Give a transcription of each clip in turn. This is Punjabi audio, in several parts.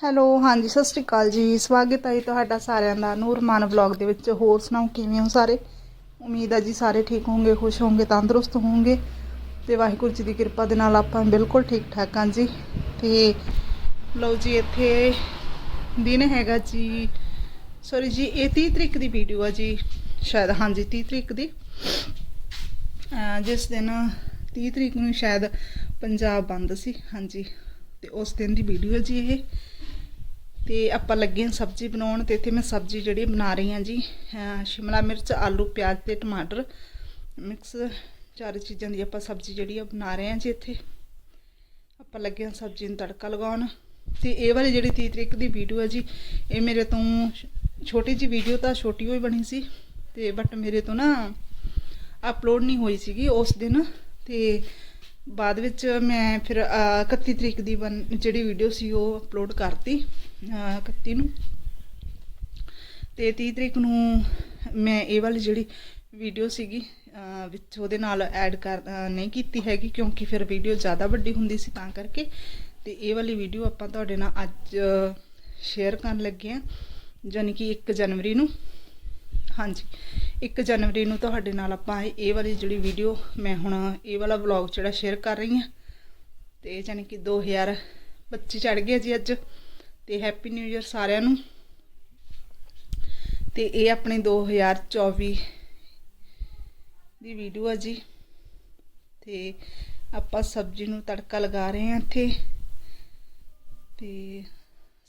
ਹੈਲੋ, ਹਾਂਜੀ, ਸਤਿ ਸ਼੍ਰੀ ਅਕਾਲ ਜੀ। ਸਵਾਗਤ ਹੈ ਜੀ ਤੁਹਾਡਾ ਸਾਰਿਆਂ ਦਾ ਨੂਰਮਾਨ ਵਲੌਗ ਦੇ ਵਿੱਚ। ਹੋਰ ਸੁਣਾਓ, ਕਿਵੇਂ ਹੋ ਸਾਰੇ? ਉਮੀਦ ਹੈ ਜੀ ਸਾਰੇ ਠੀਕ ਹੋਵੋਗੇ ਖੁਸ਼ ਹੋਵੋਗੇ ਤੰਦਰੁਸਤ ਹੋਵੋਗੇ ਤੇ ਵਾਹਿਗੁਰੂ ਜੀ ਦੀ ਕਿਰਪਾ ਦੇ ਨਾਲ ਆਪਾਂ ਬਿਲਕੁਲ ਠੀਕ ਠਾਕ ਹਾਂ ਜੀ। ਤੇ ਲਓ ਜੀ, ਇੱਥੇ ਦਿਨ ਹੈਗਾ ਜੀ ਸੌਰੀ ਜੀ, ਇਹ 30 ਤਰੀਕ ਦੀ ਵੀਡੀਓ ਆ ਜੀ, ਸ਼ਾਇਦ, ਹਾਂਜੀ 30 ਤਰੀਕ ਦੀ। ਜਿਸ ਦਿਨ 30 ਤਰੀਕ ਨੂੰ ਸ਼ਾਇਦ ਪੰਜਾਬ ਬੰਦ ਸੀ, ਹਾਂਜੀ। ਤੇ ਉਸ ਦਿਨ ਦੀ ਵੀਡੀਓ ਹੈ ਜੀ ਇਹ। ਤੇ ਆਪਾਂ ਲੱਗੇ ਹਾਂ ਸਬਜ਼ੀ ਬਣਾਉਣ ਤੇ ਇੱਥੇ ਮੈਂ ਸਬਜ਼ੀ ਜਿਹੜੀ ਬਣਾ ਰਹੀ ਹਾਂ ਜੀ ਸ਼ਿਮਲਾ ਮਿਰਚ, ਆਲੂ, ਪਿਆਜ਼ ਤੇ ਟਮਾਟਰ ਮਿਕਸ ਚਾਰ ਚੀਜ਼ਾਂ ਦੀ ਆਪਾਂ ਸਬਜ਼ੀ ਜਿਹੜੀ ਆ ਬਣਾ ਰਹੇ ਹਾਂ ਜੀ ਇੱਥੇ। ਆਪਾਂ ਲੱਗੇ ਹਾਂ ਸਬਜ਼ੀ ਨੂੰ ਤੜਕਾ ਲਗਾਉਣ ਤੇ ਇਹ ਵਾਲੀ ਜਿਹੜੀ 30 ਤਰੀਕ ਦੀ ਵੀਡੀਓ ਹੈ ਜੀ, ਇਹ ਮੇਰੇ ਤੋਂ ਛੋਟੀ ਜੀ ਵੀਡੀਓ ਤਾਂ ਛੋਟੀ ਹੋਈ ਬਣੀ ਸੀ ਤੇ ਬਟ ਮੇਰੇ ਤੋਂ ਨਾ ਅਪਲੋਡ ਨਹੀਂ ਹੋਈ ਸੀਗੀ ਉਸ ਦਿਨ ਤੇ ਬਾਅਦ ਵਿੱਚ ਮੈਂ ਫਿਰ ਅਹ, 31 ਤਰੀਕ ਦੀ ਬਣ- ਜਿਹੜੀ ਵੀਡੀਓ ਸੀ ਉਹ ਅਪਲੋਡ ਕਰਤੀ ਅਹ, 31 ਨੂੰ। ਤੇ 30 ਤਰੀਕ ਨੂੰ ਮੈਂ ਇਹ ਵਾਲੀ ਜਿਹੜੀ ਵੀਡੀਓ ਸੀਗੀ ਵਿੱਚ ਉਹਦੇ ਨਾਲ ਐਡ ਕਰ ਨਹੀਂ ਕੀਤੀ ਹੈਗੀ ਕਿਉਂਕਿ ਫਿਰ ਵੀਡੀਓ ਜ਼ਿਆਦਾ ਵੱਡੀ ਹੁੰਦੀ ਸੀ ਤਾਂ ਕਰਕੇ। ਤੇ ਇਹ ਵਾਲੀ ਵੀਡੀਓ ਆਪਾਂ ਤੁਹਾਡੇ ਨਾਲ ਅੱਜ ਸ਼ੇਅਰ ਕਰਨ ਲੱਗੇ ਆ ਯਾਨੀ ਕਿ 1 ਜਨਵਰੀ ਨੂੰ। ਹਾਂਜੀ। 1 ਜਨਵਰੀ ਨੂੰ ਤੁਹਾਡੇ ਨਾਲ ਆਪਾਂ ਇਹ ਇਹ ਵਾਲੀ ਜਿਹੜੀ ਵੀਡੀਓ ਮੈਂ ਹੁਣ ਇਹ ਵਾਲਾ ਵਲੌਗ ਜਿਹੜਾ ਸ਼ੇਅਰ ਕਰ ਰਹੀ ਹਾਂ। ਤੇ ਯਾਨੀ ਕਿ 2025 ਚੜ ਗਿਆ ਜੀ ਅੱਜ। ਤੇ ਹੈਪੀ ਨਿਊ ਇਅਰ ਸਾਰਿਆਂ ਨੂੰ। ਤੇ ਇਹ ਆਪਣੇ 2024 ਦੀ ਵੀਡੀਓ ਆ ਜੀ। ਤੇ ਆਪਾਂ ਸਬਜ਼ੀ ਨੂੰ ਤੜਕਾ ਲਗਾ ਰਹੇ ਹਾਂ ਇੱਥੇ। ਤੇ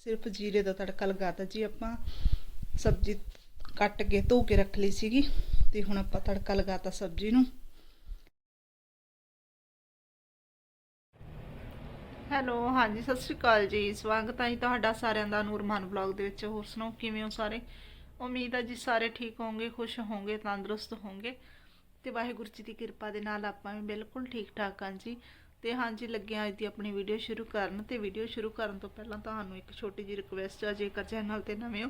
ਸਿਰਫ ਜੀਰੇ ਦਾ ਤੜਕਾ ਲਗਾਤਾ ਜੀ ਆਪਾਂ। ਸਬਜ਼ੀ ਕੱਟ ਕੇ ਧੋ ਕੇ ਰੱਖ ਲਈ ਸੀਗੀ ਤੇ ਹੁਣ ਆਪਾਂ ਤੜਕਾ ਲਗਾਤਾ ਸਬਜ਼ੀ ਨੂੰ। ਹੈਲੋ, ਹਾਂਜੀ, ਸਤਿ ਸ਼੍ਰੀ ਅਕਾਲ ਜੀ। ਸਵਾਗਤ ਹੈ ਜੀ ਤੁਹਾਡਾ ਸਾਰਿਆਂ ਦਾ ਨੂਰਮਾਨ ਵਲੌਗ ਦੇ ਵਿੱਚ। ਹੋਰ ਸੁਣਾਓ, ਕਿਵੇਂ ਹੋ ਸਾਰੇ? ਉਮੀਦ ਹੈ ਜੀ ਸਾਰੇ ਠੀਕ ਹੋਵੋਗੇ ਖੁਸ਼ ਹੋਵੋਗੇ ਤੰਦਰੁਸਤ ਹੋਵੋਗੇ ਤੇ ਵਾਹਿਗੁਰੂ ਜੀ ਦੀ ਕਿਰਪਾ ਦੇ ਨਾਲ ਆਪਾਂ ਵੀ ਬਿਲਕੁਲ ਠੀਕ ਠਾਕ ਹਾਂ ਜੀ। ਤੇ ਹਾਂਜੀ ਲੱਗਿਆ ਅੱਜ ਦੀ ਆਪਣੀ ਵੀਡੀਓ ਸ਼ੁਰੂ ਕਰਨ। ਤੇ ਵੀਡੀਓ ਸ਼ੁਰੂ ਕਰਨ ਤੋਂ ਪਹਿਲਾਂ ਤੁਹਾਨੂੰ ਇੱਕ ਛੋਟੀ ਜਿਹੀ ਰਿਕੁਐਸਟ ਹੈ ਜੇਕਰ ਚੈਨਲ ਤੇ ਨਵੇਂ ਹੋ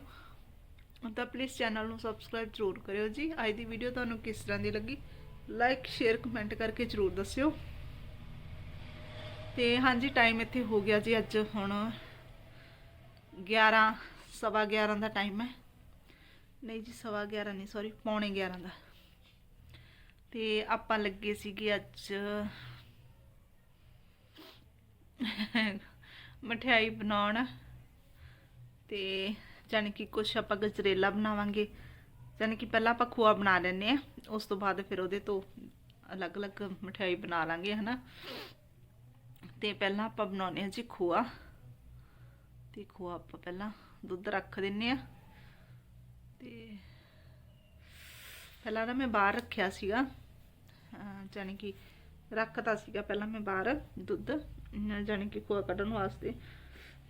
ਤਾਂ ਪਲੀਜ਼ ਚੈਨਲ ਨੂੰ ਸਬਸਕ੍ਰਾਈਬ ਜ਼ਰੂਰ ਕਰਿਓ ਜੀ। ਅੱਜ ਦੀ ਵੀਡੀਓ ਤੁਹਾਨੂੰ ਕਿਸ ਤਰ੍ਹਾਂ ਦੀ ਲੱਗੀ? ਲਾਈਕ ਸ਼ੇਅਰ ਕਮੈਂਟ ਕਰਕੇ ਜ਼ਰੂਰ ਦੱਸਿਓ। ਤੇ ਹਾਂਜੀ ਟਾਈਮ ਇੱਥੇ ਹੋ ਗਿਆ ਜੀ। ਅੱਜ ਹੁਣ 11 ਸਵਾ 11 ਦਾ ਟਾਈਮ ਹੈ। ਨਹੀਂ ਜੀ, ਸਵਾ 11 ਨਹੀਂ ਸੌਰੀ ਪੌਣੇ 11 ਦਾ। ਤੇ ਆਪਾਂ ਲੱਗੇ ਸੀਗੇ ਅੱਜ ਮਠਿਆਈ ਬਣਾਉਣ। ਤੇ ਜਾਣੀ ਕਿ ਕੁਛ ਆਪਾਂ ਗਜਰੇਲਾ ਬਣਾਵਾਂਗੇ। ਜਾਣੀ ਕਿ ਪਹਿਲਾਂ ਆਪਾਂ ਖੋਆ ਬਣਾ ਲੈਂਦੇ ਆ ਉਸ ਤੋਂ ਬਾਅਦ ਫਿਰ ਉਹਦੇ ਤੋਂ ਅਲੱਗ-ਅਲੱਗ ਮਠਿਆਈ ਬਣਾ ਲਾਂਗੇ, ਹਨਾ। ਤੇ ਪਹਿਲਾਂ ਆਪਾਂ ਬਣਾਉਨੇ ਆ ਜੀ ਖੋਆ। ਤੇ ਖੋਆ ਆਪਾਂ ਪਹਿਲਾਂ ਦੁੱਧ ਰੱਖ ਦਿੰਨੇ ਆ ਤੇ ਪਹਿਲਾਂ ਨਾ ਮੈਂ ਬਾਹਰ ਰੱਖਿਆ ਸੀਗਾ। ਅਹ ਜਾਣੀ ਕਿ ਰੱਖਤਾ ਸੀਗਾ ਪਹਿਲਾਂ ਮੈਂ ਬਾਹਰ ਦੁੱਧ। ਅਹ ਜਾਣੀ ਕਿ ਖੋਆ ਕੱਢਣ ਵਾਸਤੇ।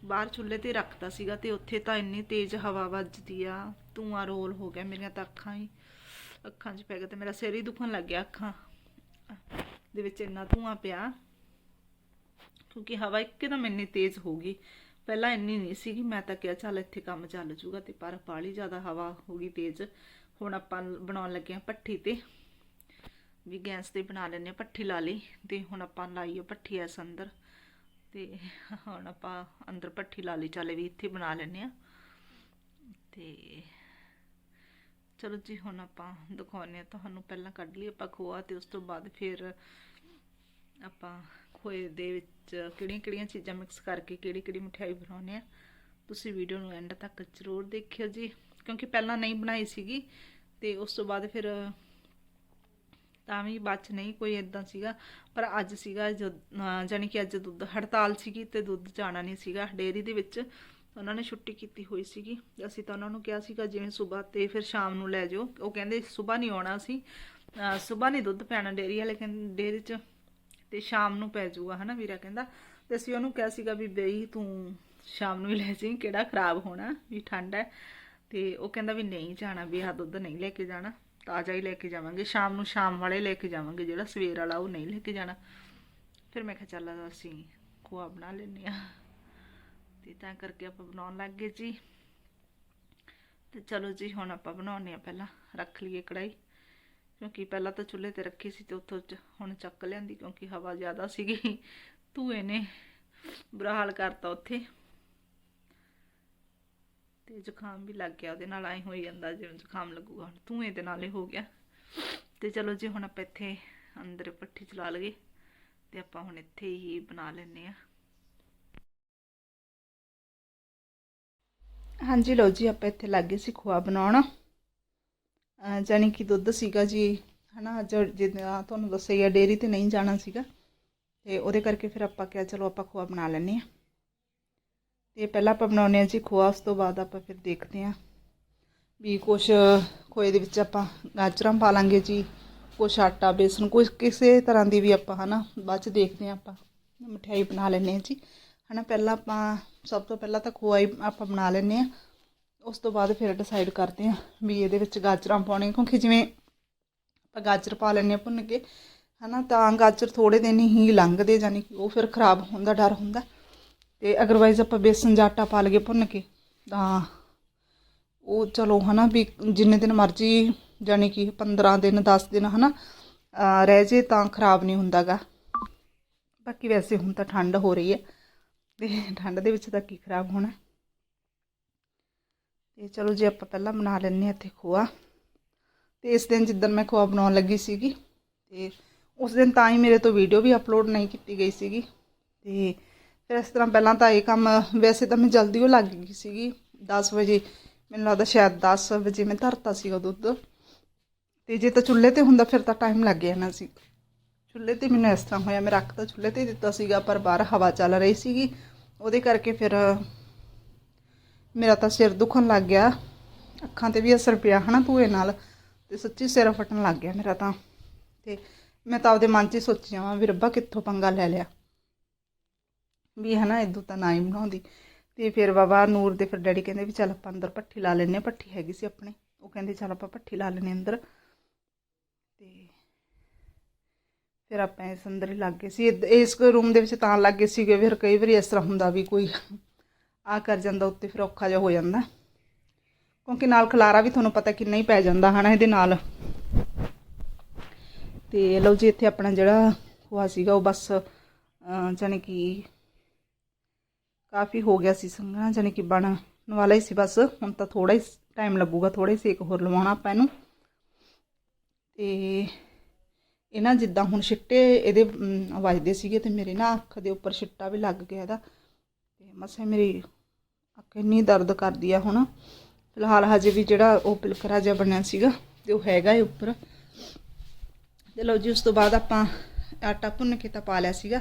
ਬਾਹਰ ਚੁੱਲ੍ਹੇ ਤੇ ਰੱਖਤਾ ਸੀਗਾ ਤੇ ਉੱਥੇ ਤਾਂ ਇੰਨੀ ਤੇਜ਼ ਹਵਾ ਵੱਜਦੀ ਆ, ਧੂਆਂ ਰੋਲ ਹੋ ਗਿਆ ਮੇਰੀਆਂ ਤਾਂ ਅੱਖਾਂ ਹੀ, ਅੱਖਾਂ 'ਚ ਪੈ ਗਿਆ ਤੇ ਮੇਰਾ ਸਿਰ ਹੀ ਦੁਖਣ ਲੱਗ ਗਿਆ ਅੱਖਾਂ ਦੇ ਵਿੱਚ ਇੰਨਾ ਧੂਆਂ ਪਿਆ, ਕਿਉਂਕਿ ਹਵਾ ਇੱਕਦਮ ਇੰਨੀ ਤੇਜ਼ ਹੋ ਗਈ, ਪਹਿਲਾਂ ਇੰਨੀ ਨਹੀਂ ਸੀਗੀ, ਮੈਂ ਤਾਂ ਕਿਹਾ ਚੱਲ ਇੱਥੇ ਕੰਮ ਚੱਲ ਜੂਗਾ ਤੇ ਪਰ ਬਾਹਲੀ ਜ਼ਿਆਦਾ ਹਵਾ ਹੋ ਗਈ ਤੇਜ਼, ਹੁਣ ਆਪਾਂ ਬਣਾਉਣ ਲੱਗੇ ਆ ਪੱਠੀ ਤੇ, ਵੀ ਗੈਸ ਤੇ ਬਣਾ ਲੈਂਦੇ ਆ ਪੱਠੀ ਲਾ ਲਈ ਤੇ ਹੁਣ ਆਪਾਂ ਲਾਈਏ ਪੱਠੀ ਐਸ ਅੰਦਰ ਤੇ ਹੁਣ ਆਪਾਂ ਅੰਦਰ ਪੱਠੀ ਲਾਲੀ ਚਾਲੇ ਵੀ ਇੱਥੇ ਬਣਾ ਲੈਂਦੇ ਆ ਤੇ ਚਲੋ ਜੀ, ਹੁਣ ਆਪਾਂ ਦਿਖਾਉਂਦੇ ਆ ਤੁਹਾਨੂੰ ਪਹਿਲਾਂ ਕੱਢ ਲਈ ਆਪਾਂ ਖੋਆ ਤੇ ਉਸ ਤੋਂ ਬਾਅਦ ਫਿਰ ਆਪਾਂ ਖੋਏ ਦੇ ਵਿੱਚ ਕਿਹੜੀਆਂ ਕਿਹੜੀਆਂ ਚੀਜ਼ਾਂ ਮਿਕਸ ਕਰਕੇ ਕਿਹੜੀ ਕਿਹੜੀ ਮਠਿਆਈ ਬਣਾਉਂਦੇ ਆ ਤੁਸੀਂ ਵੀਡੀਓ ਨੂੰ ਐਂਡ ਤੱਕ ਜ਼ਰੂਰ ਦੇਖਿਓ ਜੀ। ਕਿਉਂਕਿ ਪਹਿਲਾਂ ਨਹੀਂ ਬਣਾਈ ਸੀਗੀ ਤੇ ਉਸ ਤੋਂ ਬਾਅਦ ਫਿਰ ਤਾਂ ਵੀ ਬਾਅਦ ਨਹੀਂ ਕੋਈ ਇਦਾਂ ਸੀਗਾ, ਪਰ ਅੱਜ ਸੀਗਾ ਜਾਨੀ ਕਿ ਅੱਜ ਦੁੱਧ, ਹੜਤਾਲ ਸੀਗੀ ਤੇ ਦੁੱਧ ਜਾਣਾ ਨਹੀਂ ਸੀਗਾ। ਡੇਅਰੀ ਦੇ ਵਿੱਚ ਉਹਨਾਂ ਨੇ ਛੁੱਟੀ ਕੀਤੀ ਹੋਈ ਸੀਗੀ। ਅਸੀਂ ਤਾਂ ਉਹਨਾਂ ਨੂੰ ਕਿਹਾ ਸੀਗਾ ਜਿਵੇਂ ਸਵੇਰ ਤੇ ਫਿਰ ਸ਼ਾਮ ਨੂੰ ਲੈ ਜਾਓ। ਉਹ ਕਹਿੰਦੇ ਸਵੇਰ ਨਹੀਂ ਆਉਣਾ ਸੀ ਸਵੇਰ ਨਹੀਂ ਦੁੱਧ ਪੈਣਾ ਡੇਅਰੀ ਵਾਲੇ ਕਹਿੰਦੇ, ਡੇਅਰੀ 'ਚ ਤੇ ਸ਼ਾਮ ਨੂੰ ਪੈ ਜਾਊਗਾ, ਹਨਾ ਵੀਰਾ ਕਹਿੰਦਾ। ਤੇ ਅਸੀਂ ਉਹਨੂੰ ਕਿਹਾ ਸੀਗਾ ਵੀ ਬਈ ਤੂੰ ਸ਼ਾਮ ਨੂੰ ਹੀ ਲੈ ਜਾਈਂ, ਕਿਹੜਾ ਖਰਾਬ ਹੋਣਾ, ਵੀ ਠੰਡ ਹੈ ਤੇ ਉਹ ਕਹਿੰਦਾ ਵੀ ਨਹੀਂ ਜਾਣਾ, ਵੀ ਆਹ ਦੁੱਧ ਨਹੀਂ ਲੈ ਕੇ ਜਾਣਾ। ਤਾਜ਼ਾ ਹੀ ਲੈ ਕੇ ਜਾਵਾਂਗੇ, ਸ਼ਾਮ ਨੂੰ ਸ਼ਾਮ ਵਾਲੇ ਲੈ ਕੇ ਜਾਵਾਂਗੇ, ਜਿਹੜਾ ਸਵੇਰ ਵਾਲਾ ਉਹ ਨਹੀਂ ਲੈ ਕੇ ਜਾਣਾ। ਫਿਰ ਮੈਂ ਕਿਹਾ ਚੱਲ ਅਸੀਂ ਖੋਆ ਬਣਾ ਲੈਂਦੇ ਆ ਤੇ ਤਾਂ ਕਰਕੇ ਆਪਾਂ ਬਣਾਉਣ ਲੱਗ ਗਏ ਜੀ। ਤੇ ਚਲੋ ਜੀ, ਹੁਣ ਆਪਾਂ ਬਣਾਉਣੇ ਆ ਪਹਿਲਾਂ, ਰੱਖ ਲਈਏ ਕੜਾਈ ਕਿਉਂਕਿ ਪਹਿਲਾਂ ਤਾਂ ਚੁੱਲ੍ਹੇ ਤੇ ਰੱਖੀ ਸੀ ਤੇ ਉੱਥੋਂ ਚ- ਹੁਣ ਚੱਕ ਲਿਆਂਦੀ ਕਿਉਂਕਿ ਹਵਾ ਜ਼ਿਆਦਾ ਸੀਗੀ। ਧੂਏ ਨੇ ਬੁਰਾ ਹਾਲ ਕਰਤਾ ਉੱਥੇ। ਤੇ ਜ਼ੁਕਾਮ ਵੀ ਲੱਗ ਗਿਆ, ਉਹਦੇ ਨਾਲ ਐ ਹੋਈ ਜਾਂਦਾ ਜਿਵੇਂ ਜ਼ੁਕਾਮ ਲੱਗੂਗਾ ਹੁਣ। ਧੂਏ ਦੇ ਨਾਲ ਹੀ ਹੋ ਗਿਆ। ਤੇ ਚਲੋ ਜੀ, ਹੁਣ ਆਪਾਂ ਇੱਥੇ ਅੰਦਰ ਪੱਠੀ ਚਲਾ ਲਈਏ ਤੇ ਆਪਾਂ ਹੁਣ ਇੱਥੇ ਹੀ ਬਣਾ ਲੈਨੇ ਆ ਹਾਂਜੀ, ਲਓ ਜੀ, ਆਪਾਂ ਇੱਥੇ ਲੱਗੇ ਸੀ ਖੋਆ ਬਣਾਉਣਾ। ਅਹ ਜਾਣੀ ਕਿ ਦੁੱਧ ਸੀਗਾ ਜੀ, ਹਨਾ, ਅੱਜ ਜਿੱਦਾਂ ਤੁਹਾਨੂੰ ਦੱਸਿਆ ਹੀ ਡੇਅਰੀ ਤੇ ਨਹੀਂ ਜਾਣਾ ਸੀਗਾ। ਤੇ ਉਹਦੇ ਕਰਕੇ ਫਿਰ ਆਪਾਂ ਕਿਹਾ, ਚਲੋ ਆਪਾਂ ਖੋਆ ਬਣਾ ਲੈਨੇ ਆ ਤੇ ਪਹਿਲਾਂ ਆਪਾਂ ਬਣਾਉਂਦੇ ਆ ਜੀ ਖੋਆ, ਉਸ ਤੋਂ ਬਾਅਦ ਆਪਾਂ ਫਿਰ ਦੇਖਦੇ ਆ ਵੀ ਕੁਛ ਖੋਏ ਦੇ ਵਿੱਚ ਆਪਾਂ ਗਾਜਰਾਂ ਪਾ ਲਾਂਗੇ ਜੀ, ਕੁਛ ਆਟਾ, ਬੇਸਨ, ਕੁਛ ਕਿਸੇ ਤਰ੍ਹਾਂ ਦੀ ਵੀ ਆਪਾਂ ਹਨਾ, ਬਾਅਦ ਚ ਦੇਖਦੇ ਆ ਆਪਾਂ, ਮਠਿਆਈ ਬਣਾ ਲੈਨੇ ਆ ਜੀ। ਹਨਾ, ਪਹਿਲਾਂ ਆਪਾਂ, ਸਭ ਤੋਂ ਪਹਿਲਾਂ ਤਾਂ ਖੋਆ ਹੀ ਆਪਾਂ ਬਣਾ ਲੈਨੇ ਆ ਉਸ ਤੋਂ ਬਾਅਦ ਫਿਰ ਡਿਸਾਈਡ ਕਰਦੇ ਆ ਵੀ ਇਹਦੇ ਵਿੱਚ ਗਾਜਰਾਂ ਪਾਉਣੀਆਂ ਕਿਉਂਕਿ ਜਿਵੇਂ ਆਪਾਂ ਗਾਜਰ ਪਾ ਲੈਨੇ ਆ ਭੁੰਨ ਕੇ, ਹਨਾ, ਤਾਂ ਗਾਜਰ ਥੋੜੇ ਦਿਨ ਹੀ ਲੰਘਦੇ ਜਾਨੀ ਕਿ ਉਹ ਫਿਰ ਖਰਾਬ ਹੋਣ ਦਾ ਡਰ ਹੁੰਦਾ। ਤੇ ਅਗਰਵਾਈਜ਼ ਆਪਾਂ ਬੇਸਨ ਜਾਂ ਆਟਾ ਪਾ ਲਈਏ ਭੁੰਨ ਕੇ, ਤਾਂ ਉਹ ਚਲੋ ਹਨਾ ਵੀ ਜਿੰਨੇ ਦਿਨ ਮਰਜ਼ੀ ਜਾਨੀ ਕਿ 15 ਦਿਨ 10 ਦਿਨ ਹਨਾ, ਅਹ ਰਹਿ ਜੇ ਤਾਂ ਖਰਾਬ ਨਹੀਂ ਹੁੰਦਾਗਾ। ਬਾਕੀ ਵੈਸੇ ਹੁਣ ਤਾਂ ਠੰਡ ਹੋ ਰਹੀ ਹੈ, ਤੇ ਠੰਡ ਦੇ ਵਿੱਚ ਤਾਂ ਕੀ ਖਰਾਬ ਹੋਣਾ। ਤੇ ਚਲੋ ਜੀ ਆਪਾਂ ਪਹਿਲਾਂ ਬਣਾ ਲੈਂਦੇ ਹਾਂ ਇੱਥੇ ਖੋਆ, ਤੇ ਇਸ ਦਿਨ ਜਿੱਦਣ ਮੈਂ ਖੋਆ ਬਣਾਉਣ ਲੱਗੀ ਸੀਗੀ, ਤੇ ਉਸ ਦਿਨ ਤਾਂ ਹੀ ਮੇਰੇ ਤੋਂ ਵੀਡੀਓ ਵੀ ਅਪਲੋਡ ਨਹੀਂ ਕੀਤੀ ਗਈ ਸੀਗੀ, ਤੇ ਫਿਰ ਇਸ ਤਰ੍ਹਾਂ ਪਹਿਲਾਂ ਤਾਂ ਇਹ ਕੰਮ ਵੈਸੇ ਤਾਂ ਮੈਂ ਜਲਦੀ ਉਹ ਲੱਗ ਗਈ ਸੀਗੀ 10 ਵਜੇ। ਮੈਨੂੰ ਲੱਗਦਾ ਸ਼ਾਇਦ 10 ਵਜੇ ਮੈਂ ਧਰਤਾ ਸੀਗਾ ਦੁੱਧ। ਤੇ ਜੇ ਤਾਂ ਚੁੱਲ੍ਹੇ ਤੇ ਹੁੰਦਾ ਫਿਰ ਤਾਂ ਟਾਈਮ ਲੱਗ ਜਾਣਾ ਸੀ। ਚੁੱਲ੍ਹੇ ਤੇ ਮੈਨੂੰ ਇਸ ਤਰ੍ਹਾਂ ਹੋਇਆ, ਮੈਂ ਰੱਖ ਤਾਂ ਚੁੱਲ੍ਹੇ ਤੇ ਹੀ ਦਿੱਤਾ ਸੀਗਾ, ਪਰ ਬਾਹਰ ਹਵਾ ਚੱਲ ਰਹੀ ਸੀਗੀ। ਉਹਦੇ ਕਰਕੇ ਫਿਰ ਮੇਰਾ ਤਾਂ ਸਿਰ ਦੁਖਣ ਲੱਗ ਗਿਆ। ਅੱਖਾਂ ਤੇ ਵੀ ਅਸਰ ਪਿਆ ਹਨਾ ਧੂਏ ਨਾਲ ਤੇ ਸੱਚੀ ਸਿਰ ਫਟਣ ਲੱਗ ਗਿਆ ਮੇਰਾ ਤਾਂ। ਤੇ ਮੈਂ ਤਾਂ ਆਪਦੇ ਮਨ 'ਚ ਹੀ ਸੋਚਿਆ ਵਾਂ ਵੀ ਰੱਬਾ ਕਿੱਥੋਂ ਪੰਗਾ ਲੈ ਲਿਆ। ਵੀ ਹਨਾ ਇਦੋਂ ਤਾਂ ਨਾ ਹੀ ਬਣਾਉਂਦੀ। ਤੇ ਫਿਰ ਬਾਬਾ ਨੂਰ ਦੇ ਫਿਰ ਡੈਡੀ ਕਹਿੰਦੇ ਵੀ ਚੱਲ ਆਪਾਂ ਅੰਦਰ ਪੱਠੀ ਲਾ ਲੈਨੇ ਆ ਪੱਠੀ ਹੈਗੀ ਸੀ ਆਪਣੇ। ਉਹ ਕਹਿੰਦੇ ਚੱਲ ਆਪਾਂ ਪੱਠੀ ਲਾ ਲੈਨੇ ਅੰਦਰ। ਤੇ ਫਿਰ ਆਪਾਂ ਇਸ ਅੰਦਰ ਹੀ ਲੱਗ ਗਏ ਸੀ। ਇਸ ਰੂਮ ਦੇ ਵਿੱਚ ਤਾਂ ਲੱਗ ਗਏ ਸੀਗੇ ਫਿਰ ਕਈ ਵਾਰੀ ਇਸ ਤਰ੍ਹਾਂ ਹੁੰਦਾ ਵੀ ਕੋਈ ਆ ਕਰ ਜਾਂਦਾ ਉੱਤੇ ਫਿਰ ਔਖਾ ਜਿਹਾ ਹੋ ਜਾਂਦਾ। ਕਿਉਂਕਿ ਨਾਲ ਖਲਾਰਾ ਵੀ ਤੁਹਾਨੂੰ ਪਤਾ ਕਿੰਨਾ ਹੀ ਪੈ ਜਾਂਦਾ ਹਨਾ ਇਹਦੇ ਨਾਲ। ਤੇ ਲਓ ਜੀ ਇੱਥੇ ਆਪਣਾ ਜਿਹੜਾ ਖੋਆ ਸੀਗਾ ਉਹ ਬਸ ਅਹ, ਜਾਣੀ ਕਿ ਕਾਫੀ ਹੋ ਗਿਆ ਸੀ ਸੰਘਣਾ, ਜਾਣੀ ਕਿ ਬਣਨ ਵਾਲਾ ਹੀ ਸੀ ਬਸ। ਹੁਣ ਤਾਂ ਥੋੜਾ ਹੀ ਟਾਈਮ ਲੱਗੂਗਾ ਥੋੜਾ ਹੀ ਸੇਕ ਹੋਰ ਲਵਾਉਣਾ ਆਪਾਂ ਇਹਨੂੰ। ਤੇ ਇਹ ਨਾ ਜਿੱਦਾਂ ਹੁਣ ਛਿੱਟੇ ਇਹਦੇ ਵੱਜਦੇ ਸੀਗੇ ਤੇ ਮੇਰੇ ਨਾ ਅੱਖ ਦੇ ਉੱਪਰ ਛਿੱਟਾ ਵੀ ਲੱਗ ਗਿਆ ਇਹਦਾ। ਤੇ ਮਸੇ ਮੇਰੀ ਅੱਖ ਇੰਨੀ ਦਰਦ ਕਰਦੀ ਆ ਹੁਣ। ਫਿਲਹਾਲ ਹਜੇ ਵੀ ਜਿਹੜਾ ਉਹ ਪਿਲਕਰਾ ਜਿਹਾ ਬਣਿਆ ਸੀਗਾ, ਤੇ ਉਹ ਹੈਗਾ ਹੈ ਉੱਪਰ। ਤੇ ਲਓ ਜੀ, ਉਸ ਤੋਂ ਬਾਅਦ ਆਪਾਂ ਆਟਾ ਭੁੰਨ ਕੇ ਤਾਂ ਪਾ ਲਿਆ ਸੀਗਾ।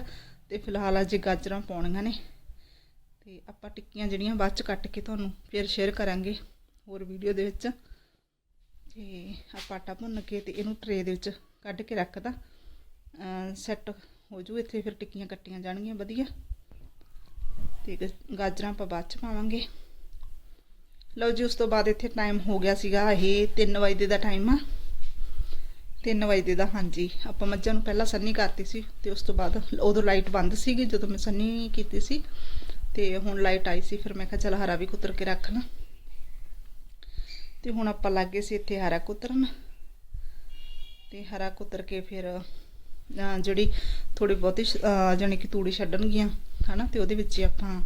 ਤੇ ਫਿਲਹਾਲ ਅਜੇ ਗਾਜਰਾਂ ਪਾਉਣੀਆਂ ਨੇ। ਤੇ ਆਪਾਂ ਟਿੱਕੀਆਂ ਜਿਹੜੀਆਂ ਬਾਅਦ ਚ ਕੱਟ ਕੇ ਤੁਹਾਨੂੰ ਫਿਰ ਸ਼ੇਅਰ ਕਰਾਂਗੇ ਹੋਰ ਵੀਡੀਓ ਦੇ ਵਿੱਚ। ਤੇ ਆਪਾਂ ਆਟਾ ਭੁੰਨ ਕੇ ਤੇ ਇਹਨੂੰ ਟਰੇ ਦੇ ਵਿੱਚ ਕੱਢ ਕੇ ਰੱਖਦਾ ਸੈੱਟ ਹੋ ਜੂ ਇੱਥੇ ਫਿਰ ਟਿੱਕੀਆਂ ਕੱਟੀਆਂ ਜਾਣਗੀਆਂ, ਵਧੀਆ। ਤੇ ਗ- ਗਾਜਰਾਂ ਆਪਾਂ ਬਾਅਦ ਚ ਪਾਵਾਂਗੇ। ਲਓ ਜੀ, ਉਸ ਤੋਂ ਬਾਅਦ ਇੱਥੇ ਟਾਈਮ ਹੋ ਗਿਆ ਸੀਗਾ, ਇਹ 3 ਵਜੇ ਦਾ ਟਾਈਮ ਆ। 3 ਵਜੇ ਦਾ, ਹਾਂਜੀ। ਆਪਾਂ ਮੱਝਾਂ ਨੂੰ ਪਹਿਲਾਂ ਸੰਨੀ ਕਰਤੀ ਸੀ, ਤੇ ਉਸ ਤੋਂ ਬਾਅਦ ਉਦੋਂ ਲਾਈਟ ਬੰਦ ਸੀਗੀ, ਜਦੋਂ ਮੈਂ ਸੰਨੀ ਕੀਤੀ ਸੀ। ਤੇ ਹੁਣ ਲਾਈਟ ਆਈ ਸੀ, ਫਿਰ ਮੈਂ ਕਿਹਾ ਚਲ ਹਰਾ ਵੀ ਕੁਤਰ ਕੇ ਰੱਖ ਲਾਂ। ਤੇ ਹੁਣ ਆਪਾਂ ਲੱਗੇ ਸੀ ਇੱਥੇ ਹਰਾ ਕੁਤਰਨ। ਤੇ ਹਰਾ ਕੁਤਰ ਕੇ ਫਿਰ ਜਿਹੜੀ ਥੋੜੀ ਬਹੁਤੀ ਸ਼- ਜਾਣੀ ਕਿ ਤੂੜੀ ਛੱਡਣਗੀਆਂ, ਹਨਾ, ਤੇ ਉਹਦੇ ਵਿੱਚ ਆਪਾਂ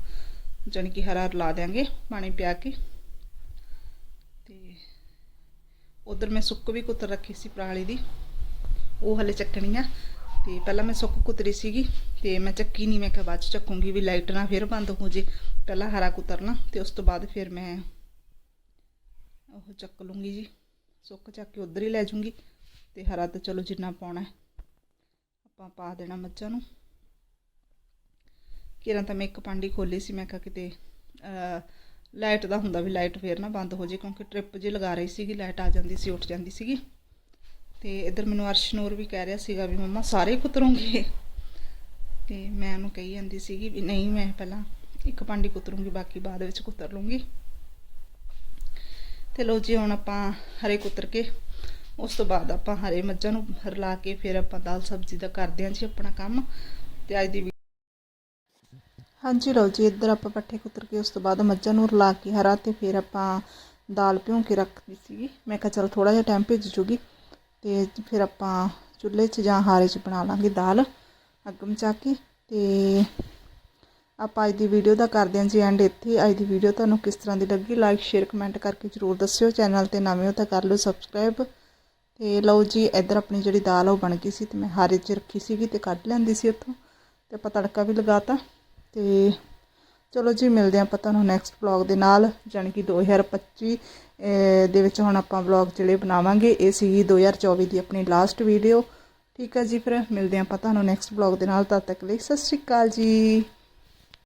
ਜਾਣੀ ਕਿ ਹਰਾ ਲਾ ਦਿਆਂਗੇ ਪਾਣੀ ਪਿਆ ਕੇ। ਤੇ ਉਧਰ ਮੈਂ ਸੁੱਕ ਵੀ ਕੁਤਰ ਰੱਖੀ ਸੀ ਪਰਾਲੀ ਦੀ, ਉਹ ਹਲੇ ਚੱਕਣੀ ਆ। ਤੇ ਪਹਿਲਾਂ ਮੈਂ ਸੁੱਕ ਕੁਤਰੀ ਸੀਗੀ ਤੇ ਮੈਂ ਚੱਕੀ ਨਹੀਂ ਮੈਂ ਕਿਹਾ ਬਾਅਦ ਚ ਚੱਕੂੰਗੀ ਵੀ ਲਾਈਟ ਨਾ ਫਿਰ ਬੰਦ ਹੋ ਜੇ। ਪਹਿਲਾਂ ਹਰਾ ਕੁਤਰਨਾ ਤੇ ਉਸ ਤੋਂ ਬਾਅਦ ਫਿਰ ਮੈਂ ਉਹ ਚੱਕ ਲੂੰਗੀ ਜੀ। ਸੁੱਕ ਚੱਕ ਕੇ ਉਧਰ ਹੀ ਲੈ ਜੂੰਗੀ ਤੇ ਹਰਾ ਤਾਂ ਚਲੋ ਜਿੰਨਾ ਪਾਉਣਾ ਆਪਾਂ ਪਾ ਦੇਣਾ ਮੱਝਾਂ ਨੂੰ। ਕਿਰਾਂ ਤਾਂ ਮੈਂ ਇੱਕ ਪਾਂਡੀ ਖੋਲੀ ਸੀ, ਮੈਂ ਕਿਹਾ ਕਿਤੇ ਲਾਈਟ ਦਾ ਹੁੰਦਾ ਵੀ ਲਾਈਟ ਫੇਰ ਨਾ ਬੰਦ ਹੋ ਜੇ ਕਿਉਂਕਿ ਟ੍ਰਿਪ ਜੇ ਲਗਾ ਰਹੀ ਸੀਗੀ, ਲਾਈਟ ਆ ਜਾਂਦੀ ਸੀ, ਉੱਠ ਜਾਂਦੀ ਸੀਗੀ। ਤੇ ਇੱਧਰ ਮੈਨੂੰ ਅਰਸ਼ਨੂਰ ਵੀ ਕਹਿ ਰਿਹਾ ਸੀਗਾ ਵੀ ਮੰਮਾ ਸਾਰੇ ਕੁਤਰੋਂਗੇ। ਤੇ ਮੈਂ ਉਹਨੂੰ ਕਹੀ ਜਾਂਦੀ ਸੀਗੀ ਵੀ ਨਹੀਂ, ਮੈਂ ਪਹਿਲਾਂ ਇੱਕ ਪਾਂਡੀ ਕੁਤਰੂੰਗੀ, ਬਾਕੀ ਬਾਅਦ ਵਿੱਚ ਕੁਤਰ ਲੂੰਗੀ। ਤੇ ਲੋ ਜੀ, ਹੁਣ ਆਪਾਂ ਹਰੇ ਕੁਤਰ ਕੇ, ਉਸ ਤੋਂ ਬਾਅਦ ਆਪਾਂ ਹਰੇ ਮੱਝਾਂ ਨੂੰ ਰਲਾ ਕੇ ਫਿਰ ਆਪਾਂ ਦਾਲ ਸਬਜ਼ੀ ਦਾ ਕਰਦੇ ਹਾਂ ਜੀ ਆਪਣਾ ਕੰਮ। ਤੇ ਅੱਜ ਦੀ ਵੀ- ਹਾਂਜੀ, ਲਓ ਜੀ, ਇੱਧਰ ਆਪਾਂ ਪੱਠੇ ਕੁਤਰ ਕੇ, ਉਸ ਤੋਂ ਬਾਅਦ ਮੱਝਾਂ ਨੂੰ ਰਲਾ ਕੇ ਹਰਾ ਤੇ ਫਿਰ ਆਪਾਂ ਦਾਲ ਭਿਉਂ ਕੇ ਰੱਖਦੀ ਸੀਗੀ। ਮੈਂ ਕਿਹਾ ਚਲ ਥੋੜਾ ਜਿਹਾ ਟਾਈਮ ਭਿੱਜ ਜੂਗੀ। ਤੇ ਫਿਰ ਆਪਾਂ ਚੁੱਲ੍ਹੇ 'ਚ ਜਾਂ ਹਾਰੇ 'ਚ ਬਣਾ ਲਾਂਗੇ ਦਾਲ, ਅੱਗ ਮਚਾ ਕੇ ਤੇ ਆਪਾਂ ਅੱਜ ਦੀ ਵੀਡੀਓ ਦਾ ਕਰਦੇ ਹਾਂ ਜੀ ਐਂਡ ਇੱਥੇ। ਅੱਜ ਦੀ ਵੀਡੀਓ ਤੁਹਾਨੂੰ ਕਿਸ ਤਰ੍ਹਾਂ ਦੀ ਲੱਗੀ ਲਾਈਕ ਸ਼ੇਅਰ ਕਮੈਂਟ ਕਰਕੇ ਜਰੂਰ ਦੱਸਿਓ। ਚੈਨਲ ਤੇ ਨਵੇਂ ਹੋ ਤਾਂ ਕਰ ਲਓ ਸਬਸਕ੍ਰਾਈਬ ਤੇ ਲਓ ਜੀ, ਇੱਧਰ ਆਪਣੀ ਜਿਹੜੀ ਦਾਲ ਉਹ ਬਣ ਗਈ ਸੀ ਤੇ ਮੈਂ ਹਾਰੇ 'ਚ ਰੱਖੀ ਸੀਗੀ ਤੇ ਕੱਢ ਲੈਂਦੀ ਸੀ ਉੱਥੋਂ। ਤੇ ਆਪਾਂ ਤੜਕਾ ਵੀ ਲਗਾਤਾ ਤੇ ਚਲੋ ਜੀ ਮਿਲਦੇ ਹਾਂ ਆਪਾਂ ਤੁਹਾਨੂੰ ਨੈਕਸਟ ਵਲੌਗ ਦੇ ਨਾਲ ਜਾਣੀ ਕਿ 2025 ਅਹ, ਦੇ ਵਿੱਚ ਹੁਣ ਆਪਾਂ ਵਲੌਗ ਜਿਹੜੇ ਬਣਾਵਾਂਗੇ ਇਹ ਸੀਗੀ 2024 ਦੀ ਆਪਣੀ ਲਾਸਟ ਵੀਡੀਓ ਠੀਕ ਹੈ ਜੀ ਫਿਰ ਮਿਲਦੇ ਹਾਂ ਆਪਾਂ ਤੁਹਾਨੂੰ ਨੈਕਸਟ ਵਲੌਗ ਦੇ ਨਾਲ ਤਦ ਤੱਕ ਲਈ ਸਤਿ ਸ਼੍ਰੀ ਅਕਾਲ ਜੀ।